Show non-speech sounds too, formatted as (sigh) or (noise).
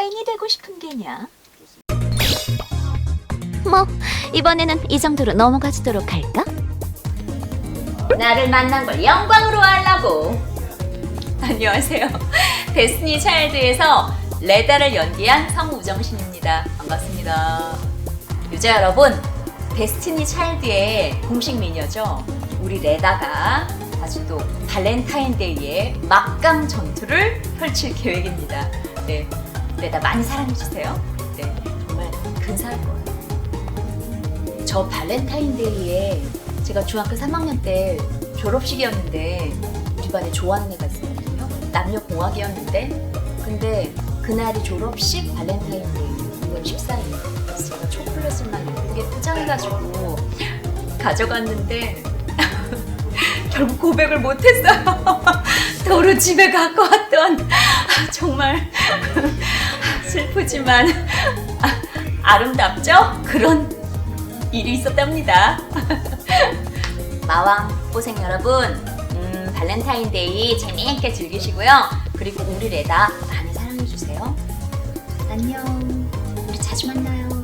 타인이 되고 싶은 게냐? 뭐 이번에는 이 정도로 넘어가 주도록 할까? 나를 만난 걸 영광으로 하려고. 안녕하세요. 데스티니 차일드에서 레다를 연기한 성우정신입니다. 반갑습니다. 유저 여러분, 데스티니 차일드의 공식 미녀죠. 우리 레다가 아주 또 발렌타인데이에 막강 전투를 펼칠 계획입니다. 네, 레다 많이 사랑해주세요. 네, 정말 근사할 거예요. 저 발렌타인데이에 제가 중학교 3학년 때 졸업식이었는데 반에 좋아하는 애가 있었거든요. 남녀 공학이었는데 근데 그날이 졸업식 발렌타인데이 6월 14일. 그래서 제가 초콜릿을 막 예쁘게 포장해가지고 가져갔는데 (laughs) 결국 고백을 못했어요. (laughs) 도로 집에 갖고 왔던 아, 정말 슬프지만 아, (laughs) 아름답죠? 그런 일이 있었답니다. (laughs) 마왕 고생 여러분, 음, 발렌타인데이 재미있게 즐기시고요. 그리고 우리 레다 많이 사랑해주세요. 안녕. 우리 자주 만나요.